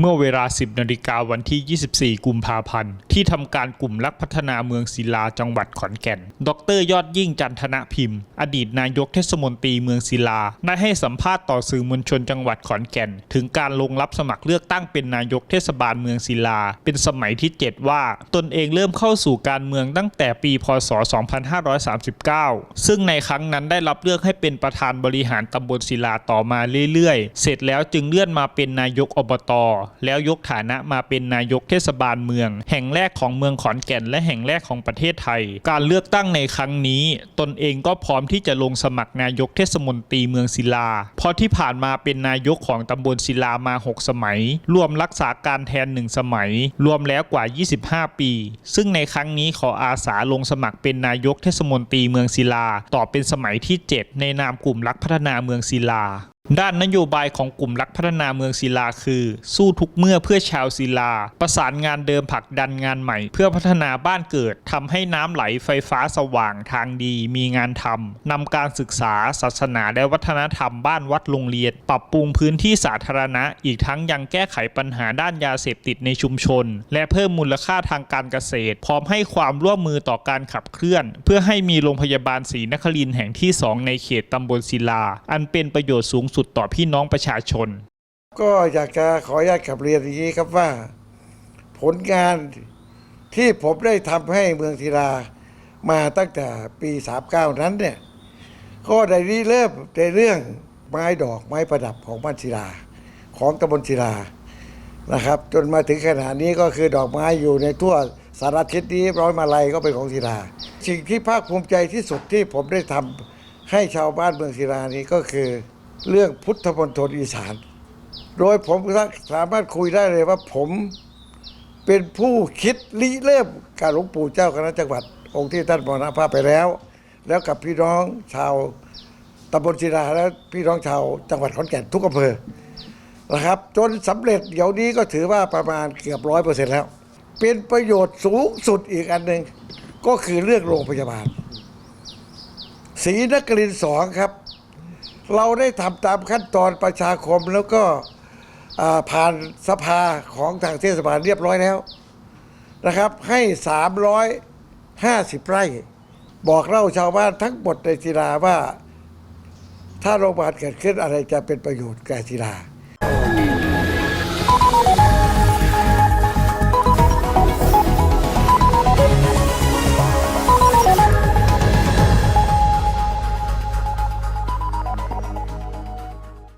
เมื่อเวลา 10นาฬิกาวันที่ 24 กุมภาพันธ์ ที่ทำการกลุ่มรักพัฒนาเมืองศิลาจังหวัดขอนแก่น ดรยอดยิ่งจันทนะพิมพ์ อดีตนายกเทศมนตรีเมืองศิลา ได้ให้สัมภาษณ์ต่อสื่อมวลชนจังหวัดขอนแก่น ถึงการลงรับสมัครเลือกตั้งเป็นนายกเทศบาลเมืองศิลา เป็นสมัยที่ 7 ว่า ตนเองเริ่มเข้าสู่การเมืองตั้งแต่ปีพศ 2539 ซึ่งในครั้งนั้นได้รับเลือกให้เป็นประธานบริหารตำบลศิลาต่อมาเรื่อยๆ เสร็จแล้วจึงเลื่อนมาเป็นนายกอบตแล้วยกฐานะมาเป็นนายกเทศบาลเมือง แห่งแรกของเมืองขอนแก่น และแห่งแรกของประเทศไทย การเลือกตั้งในครั้งนี้ ตนเองก็พร้อมที่จะลงสมัครนายกเทศมนตรีเมืองศิลา เพราะที่ผ่านมาเป็นนายกของตำบลศิลามา 6 สมัย รวมรักษาการแทนหนึ่งสมัย รวมแล้วกว่า 25 ปี ซึ่งในครั้งนี้ขออาสาลงสมัครเป็นนายกเทศมนตรีเมืองศิลา ต่อเป็นสมัยที่ 7 ในนามกลุ่มรักพัฒนาเมืองศิลา ด้านนโยบายของกลุ่มรักพัฒนาเมืองศิลาคือ สู้ทุกเมื่อเพื่อชาวศิลา ประสานงานเดิมผลักดันงานใหม่ เพื่อพัฒนาบ้านเกิดทำให้น้ำไหลไฟฟ้าสว่างทางดี มีงานทำนำการศึกษา ศาสนาและวัฒนธรรมบ้านวัดโรงเรียน ปรับปรุงพื้นที่สาธารณะ อีกทั้งยังแก้ไขปัญหาด้านยาเสพติดในชุมชน และเพิ่มมูลค่าทางการเกษตร พร้อมให้ความร่วมมือต่อการขับเคลื่อน เพื่อให้มีโรงพยาบาลศรีนครินทร์แห่งที่สองในเขตตำบลศิลา อันเป็นประโยชน์สูงสุดต่อพี่น้องประชาชน ก็อยากจะขออนุญาตขับเรียนอย่างนี้ครับว่า ผลงานที่ผมได้ทำให้เมืองศิลามาตั้งแต่ปี 39 นั้นเนี่ยก็ได้ริเริ่มในเรื่องไม้ดอกไม้ประดับของบ้านศิลา ของตำบลศิลานะครับ จนมาถึงขณะนี้ก็คือดอกไม้อยู่ในทั่วสารทิศนี้ร้อยมาลัยก็เป็นของศิลา สิ่งที่ภาคภูมิใจที่สุดที่ผมได้ทำให้ชาวบ้านเมืองศิลานี้ก็คือ เรื่องพุทธมณฑลอีสาน โดยผมสามารถคุยได้เลยว่าผมเป็นผู้คิดริเริ่มการหลวงปู่เจ้าคณะจังหวัด องค์ที่ท่านมรณภาพไปแล้ว แล้วกับพี่น้องชาวตำบลศิลาและพี่น้องชาวจังหวัดขอนแก่นทุกอำเภอนะครับ จนสำเร็จเดี๋ยวนี้ก็ถือว่าประมาณเกือบร้อยเปอร์เซ็นต์แล้ว เป็นประโยชน์สูงสุดอีกอันหนึ่งก็คือเรื่องโรงพยาบาลศรีนครินทร์สองครับ เราได้ทำตามขั้นตอนประชาคมแล้วก็ผ่านสภาของทางเทศบาลเรียบร้อยแล้วนะครับ ให้ 350 ไร่ บอกเล่าชาวบ้านทั้งหมดในศิลาว่า ถ้าโรงพยาบาลเกิดขึ้นอะไรจะเป็นประโยชน์แก่ศิลา